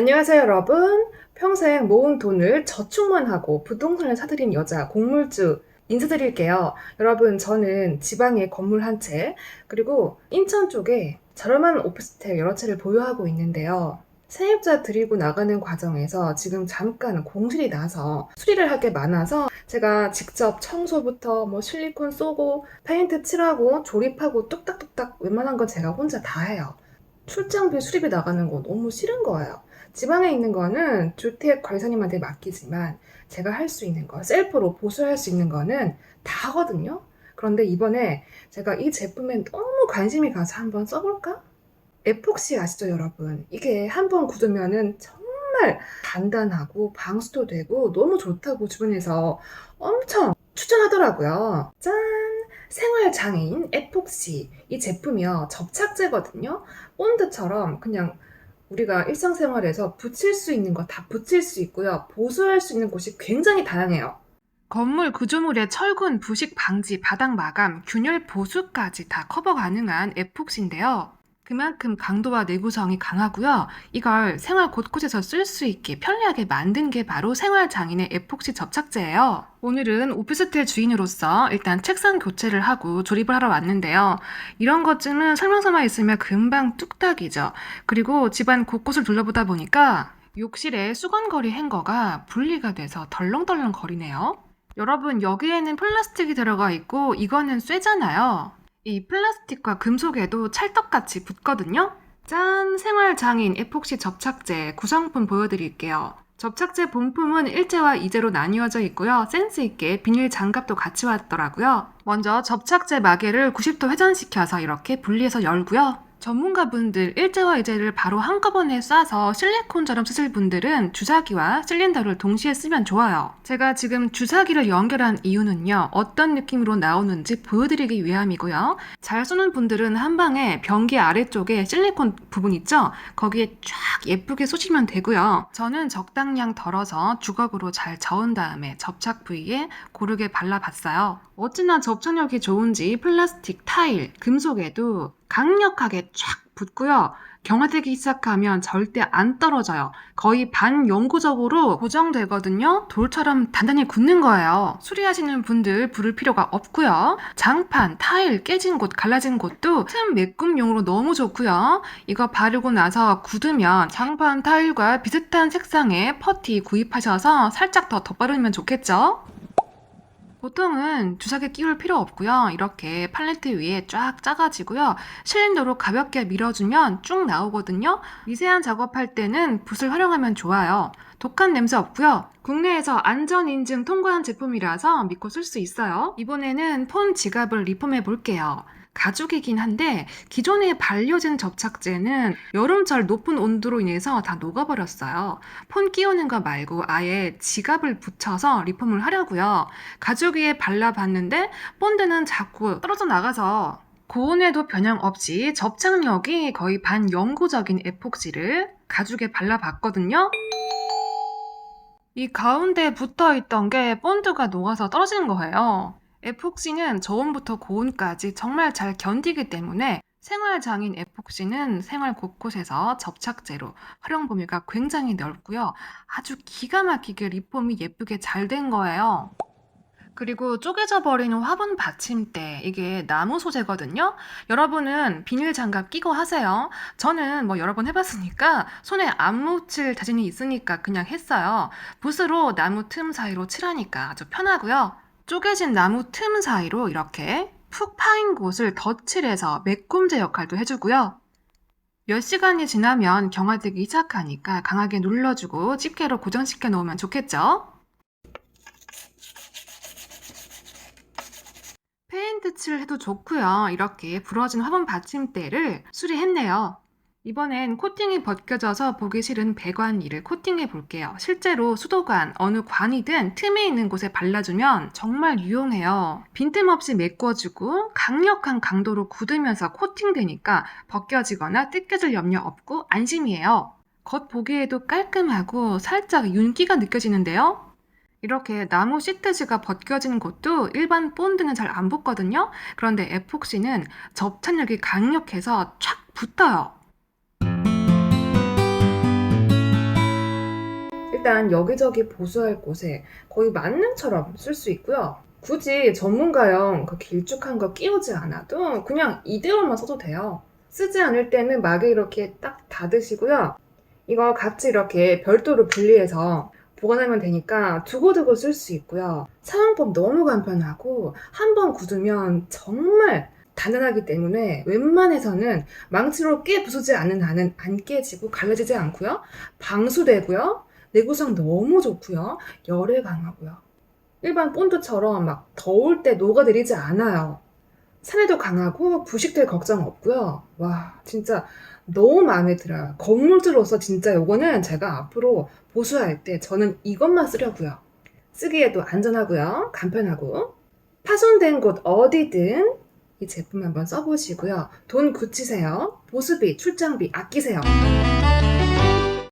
안녕하세요, 여러분. 평생 모은 돈을 저축만 하고 부동산을 사들인 여자 공물주 인사드릴게요. 여러분, 저는 지방에 건물 한 채, 그리고 인천 쪽에 저렴한 오피스텔 여러 채를 보유하고 있는데요. 세입자 드리고 나가는 과정에서 지금 잠깐 공실이 나서 수리를 할 게 많아서 제가 직접 청소부터 뭐 실리콘 쏘고 페인트 칠하고 조립하고 뚝딱뚝딱 웬만한 건 제가 혼자 다 해요. 출장비 수리비 나가는 거 너무 싫은 거예요. 지방에 있는 거는 주택 관리사님한테 맡기지만 제가 할 수 있는 거, 셀프로 보수할 수 있는 거는 다 하거든요. 그런데 이번에 제가 이 제품에 너무 관심이 가서 한번 써볼까? 에폭시 아시죠, 여러분? 이게 한 번 굳으면은 정말 단단하고 방수도 되고 너무 좋다고 주변에서 엄청 추천하더라고요. 짠! 생활장애인 에폭시. 이 제품이요. 접착제거든요. 본드처럼 그냥 우리가 일상생활에서 붙일 수 있는 거 다 붙일 수 있고요. 보수할 수 있는 곳이 굉장히 다양해요. 건물 구조물의 철근 부식 방지, 바닥 마감, 균열 보수까지 다 커버 가능한 에폭시인데요. 그만큼 강도와 내구성이 강하고요. 이걸 생활 곳곳에서 쓸 수 있게 편리하게 만든 게 바로 생활 장인의 에폭시 접착제예요. 오늘은 오피스텔 주인으로서 일단 책상 교체를 하고 조립을 하러 왔는데요. 이런 것쯤은 설명서만 있으면 금방 뚝딱이죠. 그리고 집안 곳곳을 둘러보다 보니까 욕실에 수건거리 행거가 분리가 돼서 덜렁덜렁 거리네요. 여러분, 여기에는 플라스틱이 들어가 있고 이거는 쇠잖아요. 이 플라스틱과 금속에도 찰떡같이 붙거든요. 짠! 생활장인 에폭시 접착제 구성품 보여드릴게요. 접착제 본품은 일제와 이제로 나뉘어져 있고요. 센스 있게 비닐 장갑도 같이 왔더라고요. 먼저 접착제 마개를 90도 회전시켜서 이렇게 분리해서 열고요. 전문가분들 일제와 이제를 바로 한꺼번에 쏴서 실리콘처럼 쓰실 분들은 주사기와 실린더를 동시에 쓰면 좋아요. 제가 지금 주사기를 연결한 이유는요. 어떤 느낌으로 나오는지 보여드리기 위함이고요. 잘 쏘는 분들은 한 방에 변기 아래쪽에 실리콘 부분 있죠? 거기에 쫙 예쁘게 쏘시면 되고요. 저는 적당량 덜어서 주걱으로 잘 저은 다음에 접착 부위에 고르게 발라봤어요. 어찌나 접착력이 좋은지 플라스틱, 타일, 금속에도 강력하게 쫙 붙고요. 경화되기 시작하면 절대 안 떨어져요. 거의 반영구적으로 고정되거든요. 돌처럼 단단히 굳는 거예요. 수리하시는 분들 부를 필요가 없고요. 장판, 타일 깨진 곳, 갈라진 곳도 틈 메꿈용으로 너무 좋고요. 이거 바르고 나서 굳으면 장판 타일과 비슷한 색상의 퍼티 구입하셔서 살짝 더 덧바르면 좋겠죠? 보통은 주사기 끼울 필요 없고요. 이렇게 팔레트 위에 쫙 짜가지고요. 실린더로 가볍게 밀어주면 쭉 나오거든요. 미세한 작업할 때는 붓을 활용하면 좋아요. 독한 냄새 없고요. 국내에서 안전 인증 통과한 제품이라서 믿고 쓸 수 있어요. 이번에는 폰 지갑을 리폼해 볼게요. 가죽이긴 한데 기존에 반려진 접착제는 여름철 높은 온도로 인해서 다 녹아버렸어요. 폰 끼우는 거 말고 아예 지갑을 붙여서 리폼을 하려고요. 가죽 위에 발라봤는데 본드는 자꾸 떨어져 나가서 고온에도 변형 없이 접착력이 거의 반영구적인 에폭시를 가죽에 발라봤거든요. 이 가운데 붙어 있던 게 본드가 녹아서 떨어지는 거예요. 에폭시는 저온부터 고온까지 정말 잘 견디기 때문에 생활장인 에폭시는 생활 곳곳에서 접착제로 활용 범위가 굉장히 넓고요. 아주 기가 막히게 리폼이 예쁘게 잘 된 거예요. 그리고 쪼개져 버리는 화분 받침대 이게 나무 소재거든요. 여러분은 비닐 장갑 끼고 하세요. 저는 뭐 여러 번 해봤으니까 손에 안 묻힐 자신이 있으니까 그냥 했어요. 붓으로 나무 틈 사이로 칠하니까 아주 편하고요. 쪼개진 나무 틈 사이로 이렇게 푹 파인 곳을 덧칠해서 매꿈제 역할도 해주고요. 몇 시간이 지나면 경화되기 시작하니까 강하게 눌러주고 집게로 고정시켜 놓으면 좋겠죠? 페인트 칠 해도 좋고요. 이렇게 부러진 화분 받침대를 수리했네요. 이번엔 코팅이 벗겨져서 보기 싫은 배관위를 코팅해 볼게요. 실제로 수도관, 어느 관이든 틈에 있는 곳에 발라주면 정말 유용해요. 빈틈없이 메꿔주고 강력한 강도로 굳으면서 코팅되니까 벗겨지거나 뜯겨질 염려 없고 안심이에요. 겉 보기에도 깔끔하고 살짝 윤기가 느껴지는데요. 이렇게 나무 시트지가 벗겨지는 곳도 일반 본드는 잘 안 붙거든요. 그런데 에폭시는 접착력이 강력해서 촥 붙어요. 일단 여기저기 보수할 곳에 거의 만능처럼 쓸 수 있고요. 굳이 전문가용 그 길쭉한 거 끼우지 않아도 그냥 이대로만 써도 돼요. 쓰지 않을 때는 막에 이렇게 딱 닫으시고요. 이거 각지 이렇게 별도로 분리해서 보관하면 되니까 두고두고 쓸 수 있고요. 사용법 너무 간편하고 한 번 굳으면 정말 단단하기 때문에 웬만해서는 망치로 깨 부수지 않는 한은 안 깨지고 갈라지지 않고요. 방수되고요. 내구성 너무 좋고요. 열에 강하고요. 일반 본드처럼 막 더울 때 녹아내리지 않아요. 산에도 강하고 부식될 걱정 없고요. 와, 진짜 너무 마음에 들어요. 건물주로서 진짜 요거는 제가 앞으로 보수할 때 저는 이것만 쓰려고요. 쓰기에도 안전하고요. 간편하고. 파손된 곳 어디든 이 제품 한번 써보시고요. 돈 굳히세요. 보수비, 출장비 아끼세요.